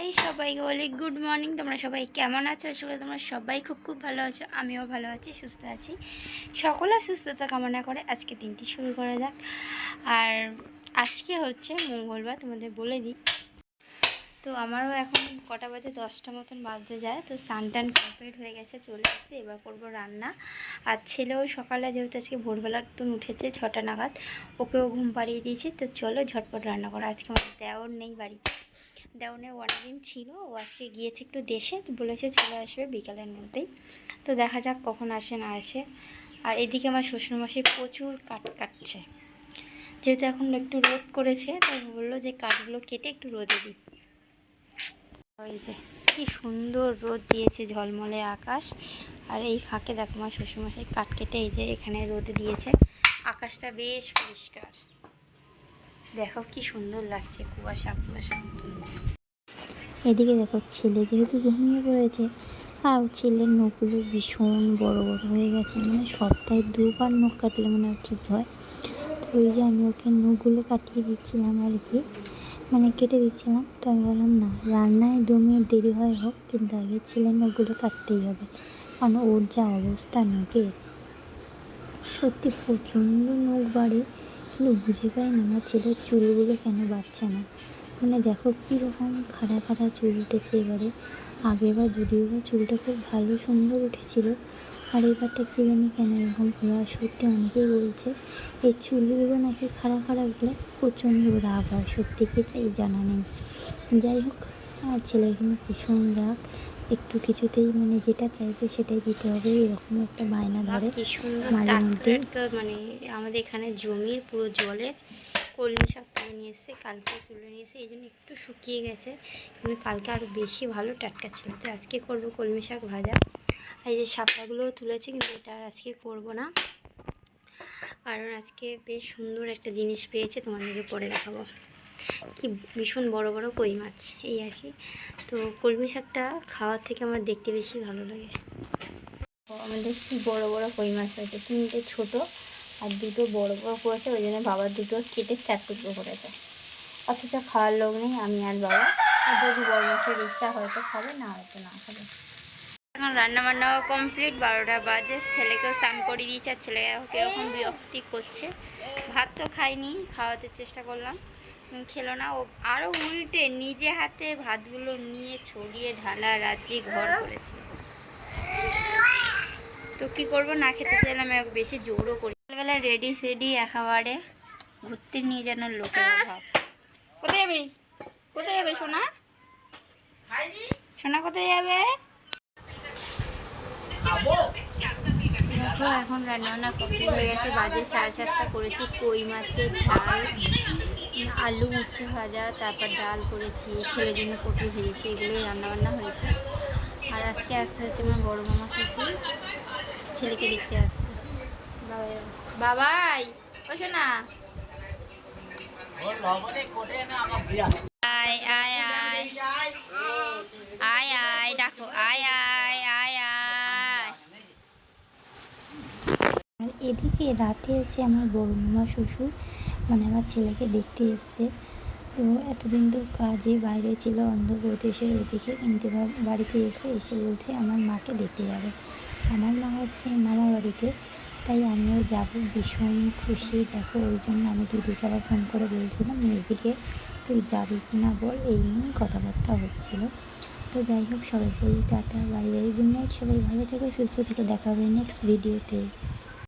High সবাইকে বলি good morning. তোমরা সবাই কেমন আছো? আসলে তোমরা সবাই খুব খুব ভালো আছো, আমিও ভালো আছি, সুস্থ আছি। সকলে সুস্থতা কামনা করে আজকে দিনটি শুরু করা যাক। আর আজকে হচ্ছে মঙ্গলবার, তোমাদের বলে দিই। তো আমারও এখন কটা বাজে, দশটা মতন বাজতে যায়। তো সানটান কমপ্লিট হয়ে গেছে, চলে এসেছে, এবার করব রান্না। আর ছেলেও সকালে যেহেতু আজকে ভোরবেলার তো উঠেছে, ছটা নাগাদ, ওকেও ঘুম পাড়িয়ে দিয়েছি। তো চলো ঝটপট রান্না করা। আজকে আমার দেওর নেই বাড়িতে। দেওয়ানের অনেকদিন ছিল, ও আজকে গিয়েছে একটু দেশে বলেছে চলে আসবে বিকালের মধ্যেই। তো দেখা যাক কখন আসে, না আসে। আর এদিকে আমার শ্বশুরমশাই প্রচুর কাঠ কাটছে। যেহেতু এখন একটু রোদ করেছে, তাই বলল যে কাঠগুলো কেটে একটু রোদে দিই। এই যে, কি সুন্দর রোদ দিয়েছে ঝলমলে আকাশ। আর এই ফাঁকে দেখো আমার শ্বশুরমশাই কাঠ কেটে এই যে এখানে রোদে দিয়েছে। আকাশটা বেশ পরিষ্কার। দেখো কি সুন্দর লাগছে কুয়াশা কুয়াশা। এদিকে দেখো ছেলে যেহেতু ঘুমিয়ে পড়েছে, আর ছেলের নখগুলো ভীষণ বড় বড় হয়ে গেছে। মানে সপ্তাহে দুবার নখ কাটলে মানে ঠিক হয়। তো ওই যে আমি ওকে নখগুলো কাটিয়ে দিচ্ছিলাম আর কি মানে কেটে দিচ্ছিলাম। তো আমি বললাম, না, রান্নায় দু মিনিট দেরি হয় হোক, কিন্তু আগে ছেলের নখগুলো কাটতেই হবে। কারণ ওর যা অবস্থা নখের সত্যি প্রচণ্ড নখ বাড়ে। কিন্তু বুঝে পাই না আমার ছেলের চুলগুলো কেন বাড়ছে না। মানে দেখো কীরকম খাড়া খাড়া চুল উঠেছে এবারে। আগেরবার যদিও বা চুলটা খুব ভালো সুন্দর উঠেছিল আর এবারটা কী জানি কেন এরকম হলো আর সত্যি অনেকেই বলছে এই চুলগুলো নাকি খাড়া খাড়া উঠলে প্রচণ্ড রাগ হয় সত্যি কি তাই জানা নেই। যাই হোক আর ছেলের কিন্তু ভীষণ রাগ একটু কিছুতেই মানে যেটা চাইবে সেটাই দিতে হবে এরকম একটা বায়না ধরে মাঝে মধ্যে মানে আমাদের এখানে জমির পুরো জলের কলমি শাক তুলে নিয়ে এসেছে কালকে তুলে নিয়ে এসে এই জন্য একটু শুকিয়ে গেছে। কিন্তু কালকে আরও বেশি ভালো, টাটকা ছিল। তো আজকে করব কলমি শাক ভাজা। এই যে শাপলাগুলোও তুলেছি, কিন্তু এটা আর আজকে করব না। কারণ আজকে বেশ সুন্দর একটা জিনিস পেয়েছে তোমাদেরকে পরে দেখাবো। কি ভীষণ বড় বড় কই মাছ, এই আর কি। তো কলমি শাকটা খাওয়ার থেকে আমার দেখতে বেশি ভালো লাগে। আমাদের কি বড় বড় কই মাছ হয়েছে তিনটে ছোট। আর দুটো বড় বড় করেছে, ওই জন্য বাবা দুটো কেটে চার টুকরো করেছে। অথচ খাওয়ার লোক নেই, আমি আর বাবা। যদি বড় মাছের ইচ্ছা হয়তো খাবে, না হয়তো না খাবে। এখন রান্না বান্নাও কমপ্লিট বারোটা বাজে ছেলেকেও স্নান করে দিয়েছে, আর ছেলে কীরকম বিরক্তি করছে। ভাত তো খাইনি, খাওয়াতে চেষ্টা করলাম। খেলো না, ও আরও উল্টে নিজে হাতে ভাতগুলো নিয়ে ছড়িয়ে ঢালা রাজ্যে ঘর করেছে। তো কী করব, না খেতে চাইলাম বেশি জোরও করি সকালবেলা রেডি সেডি একেবারে ঘুরতে নিয়ে যেন লোকের অভাব। কোথায় যাবে? কোথায় যাবে সোনা? সোনা কোথায় যাবে? দেখো এখন রান্নাবান্না কমপ্লিট হয়ে গেছে। বাজে সাড়ে সাতটা করেছি। কই মাছের ঝাল? আলু উচ্ছে ভাজা তারপর ডাল করেছি। ছেলের জন্য পটল ভেজেছি। এগুলোই রান্নাবান্না হয়েছে। আর আজকে আসতে হচ্ছে আমার বড় মামা থেকে ছেলেকে দেখতে আসছে। বাবাই ও শোনা আয় আয় আয়। আয় আয় ডাকো। আয় আয় আয় আয়। আর এদিকে রাতে এসে আমার বড় মামা শ্বশুর মানে আমার ছেলেকে দেখতে এসছে। তো এতদিন তো কাজে বাইরে ছিল অন্ধ্রপ্রদেশে ওদিকে কিন্তু বাড়িতে এসে এসে বলছে আমার মাকে দেখতে যাবে। আমার মা হচ্ছে মামা বাড়িতে। তাই আমিও যাব। ভীষণ খুশি। দেখো, ওই জন্য আমি দিদিকে আবার ফোন করে বলছিলাম মেজদিকে তুই যাবি কি না বল? এই নিয়ে কথাবার্তা হচ্ছিল। তো যাই হোক, সবাই বলি tata, bye bye, good night, সবাই ভালো থেকে, সুস্থ থেকে, দেখা হবে নেক্সট ভিডিওতে